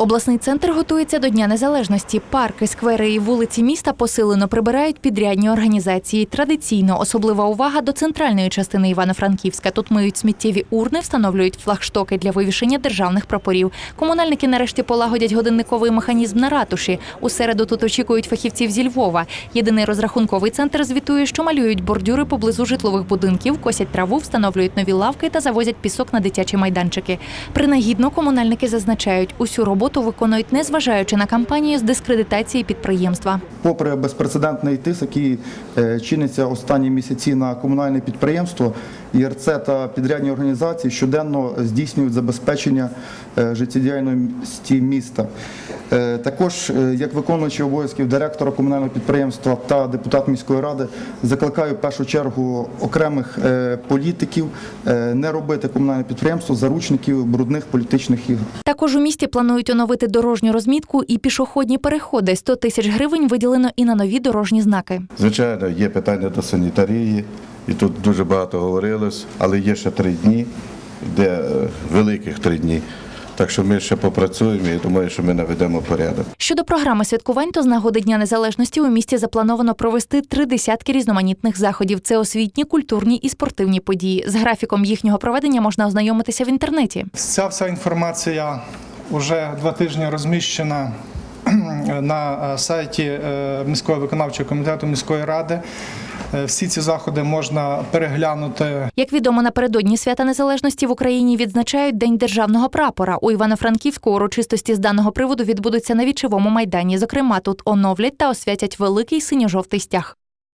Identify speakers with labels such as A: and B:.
A: Обласний центр готується до Дня Незалежності. Парки, сквери і вулиці міста посилено прибирають підрядні організації. Традиційно особлива увага до центральної частини Івано-Франківська. Тут миють сміттєві урни, встановлюють флагштоки для вивішення державних прапорів. Комунальники нарешті полагодять годинниковий механізм на ратуші. У середу тут очікують фахівців зі Львова. Єдиний розрахунковий центр звітує, що малюють бордюри поблизу житлових будинків, косять траву, встановлюють нові лавки та завозять пісок на дитячі майданчики. Принагідно комунальники зазначають, усю роботу виконують, незважаючи на кампанію з дискредитації підприємства.
B: Попри безпрецедентний тиск, який е, чиниться останні місяці на комунальне підприємство, ЄРЦ та підрядні організації щоденно здійснюють забезпечення е, життєдіяльності міста. Е, Також, як виконуючий обов'язків директора комунального підприємства та депутат міської ради, закликаю в першу чергу окремих політиків не робити комунальне підприємство заручників брудних політичних ігор.
A: Також у місті планують оновити дорожню розмітку і пішохідні переходи. 100 тисяч гривень виділено і на нові дорожні знаки.
C: Звичайно, є питання до санітарії, і тут дуже багато говорилось, але є ще три дні, де е, великих три дні. Так що ми ще попрацюємо і думаю, що ми наведемо порядок.
A: Щодо програми святкувань, то з нагоди Дня Незалежності у місті заплановано провести три десятки різноманітних заходів. Це освітні, культурні і спортивні події. З графіком їхнього проведення можна ознайомитися в інтернеті.
D: Ця вся інформація вже два тижні розміщена на е, сайті е, міського виконавчого комітету міської ради. Е, Всі ці заходи можна переглянути
A: Як відомо, напередодні свята незалежності в Україні відзначають День державного прапора. У Івано-Франківську урочистості з даного приводу відбудуться на вічовому майдані. Зокрема, тут оновлять та освятять великий синьо-жовтий стяг.